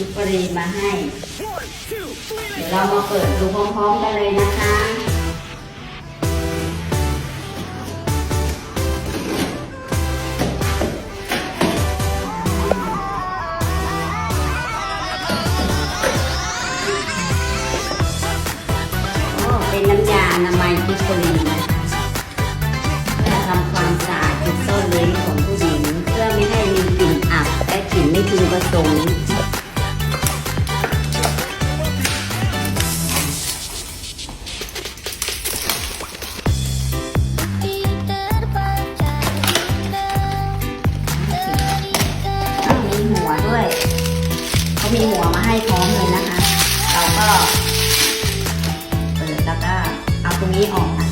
ลูกปรีมาให้ เดี๋ยวเรามาเปิดดูพร้อมๆกันเลยนะคะโอ้เป็นน้ำยาอนามัยพิปรีนะคะเพื่อทำความสะอาดจุดซ่อนเร้นของผู้หญิง เพื่อไม่ให้มีกลิ่นอับและกลิ่นไม่พึงประสงค์ มีหัวมาให้พร้อมเลยนะคะ เราก็เปิดแล้วก็เอาตรงนี้ออกนะ